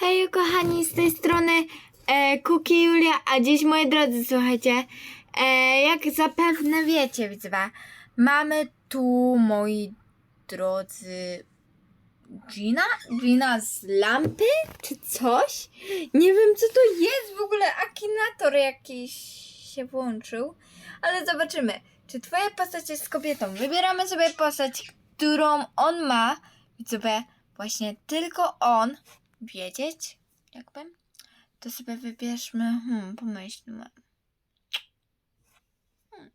Hej kochani, z tej strony e, Kuki Julia, a dziś moi drodzy, słuchajcie, e, jak zapewne wiecie, widzowie, mamy tu, moi drodzy, Gina? Gina z lampy? Czy coś? Nie wiem, co to jest w ogóle, akinator jakiś się włączył, ale zobaczymy, czy twoja postać jest kobietą. Wybieramy sobie postać, którą on ma, widzowie, właśnie tylko on wiedzieć, jakby, to sobie wybierzmy, hmm, pomyślmy. Hmm.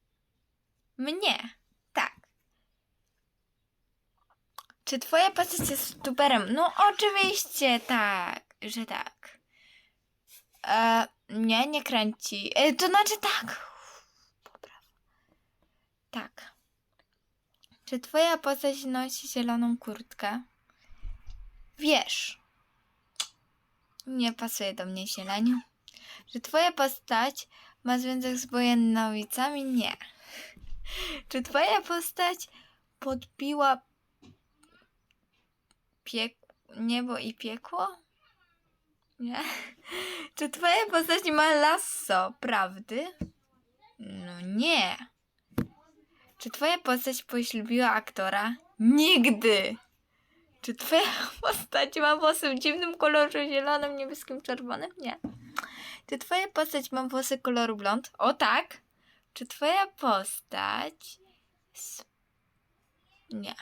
Mnie, tak. Czy twoja postać jest tuberem? No oczywiście tak, że tak. E, nie, nie kręci. E, to znaczy tak. Tak. Czy twoja postać nosi zieloną kurtkę? Wiesz. Nie pasuje do mnie zieleń. Czy twoja postać ma związek z wojennowicami? Nie. Czy twoja postać podbiła piek niebo i piekło? Nie. Czy twoja postać ma lasso, prawdy? No nie. Czy twoja postać poślubiła aktora? Nigdy. Czy twoja postać ma włosy w dziwnym kolorze zielonym, niebieskim, czerwonym? Nie. Czy twoja postać ma włosy koloru blond? O tak. Czy twoja postać... Nie.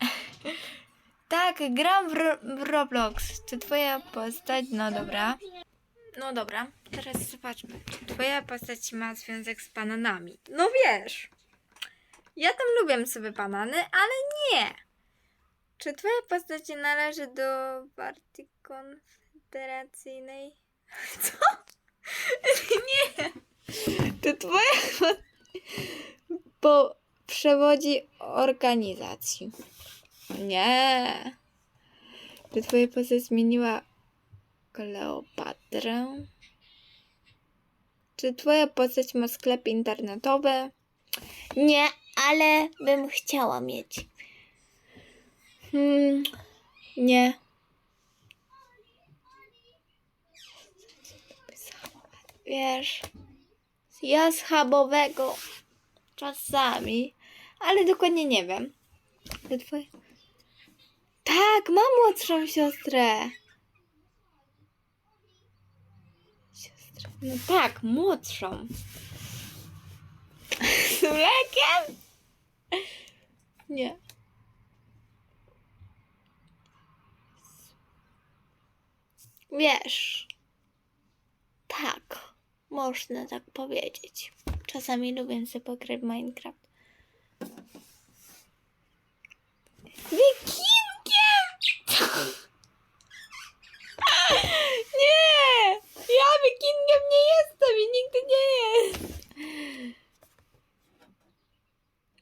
tak, gram w, Ro- w Roblox. Czy twoja postać... No dobra. No dobra, teraz zobaczmy. Czy twoja postać ma związek z bananami? No wiesz. Ja tam lubię sobie banany, ale nie. Czy twoja postać należy do partii konfederacyjnej? Co? Nie. Czy twoja po przewodzi organizacji? Nie. Czy twoja postać zmieniła Kleopatrę? Czy twoja postać ma sklep internetowy? Nie, ale bym chciała mieć. Hmm, nie. Wiesz, ja z chabowego czasami, ale dokładnie nie wiem. Twoje... Tak, mam młodszą siostrę. Siostrę. No tak, młodszą. Z mlekiem? Nie. Wiesz, tak, można tak powiedzieć. Czasami lubię sobie pograć Minecraft. Wikingiem! Nie! Ja wikingiem nie jestem i nigdy nie jest.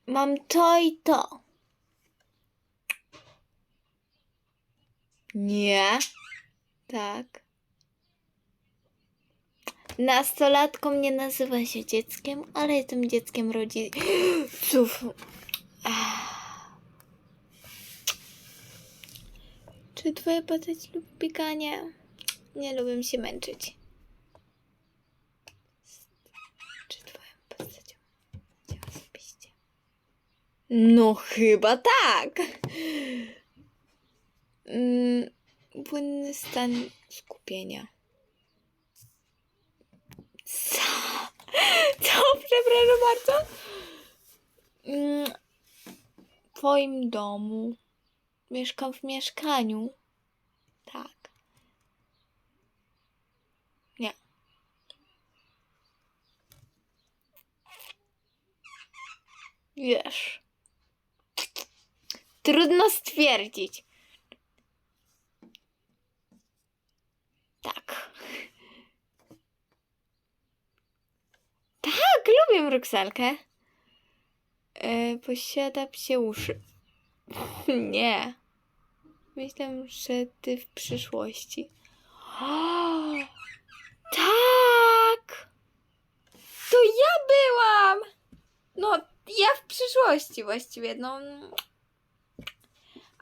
Mam to i to. Nie. Tak. Nastolatką nie nazywa się dzieckiem, ale jestem dzieckiem rodziców. Czy twoja postać lubi bieganie? Nie lubię się męczyć. Czy twoja postać działa osobiście? No chyba tak. Mm, płynny stan skupienia. Co? Co? Przepraszam bardzo. Mm, w twoim domu. Mieszkam w mieszkaniu. Tak. Nie. Wiesz. Trudno stwierdzić. Tak. Tak, lubię brukselkę. E, posiada psie uszy. Nie. Myślę, że ty w przyszłości. O, tak! To ja byłam! No, ja w przyszłości właściwie, no.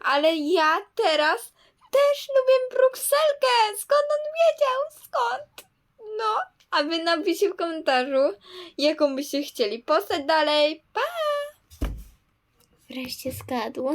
Ale ja teraz też lubię Brukselkę! Skąd on wiedział? Skąd? No, a wy napiszcie w komentarzu, jaką byście chcieli postać dalej. Pa! Wreszcie zgadł.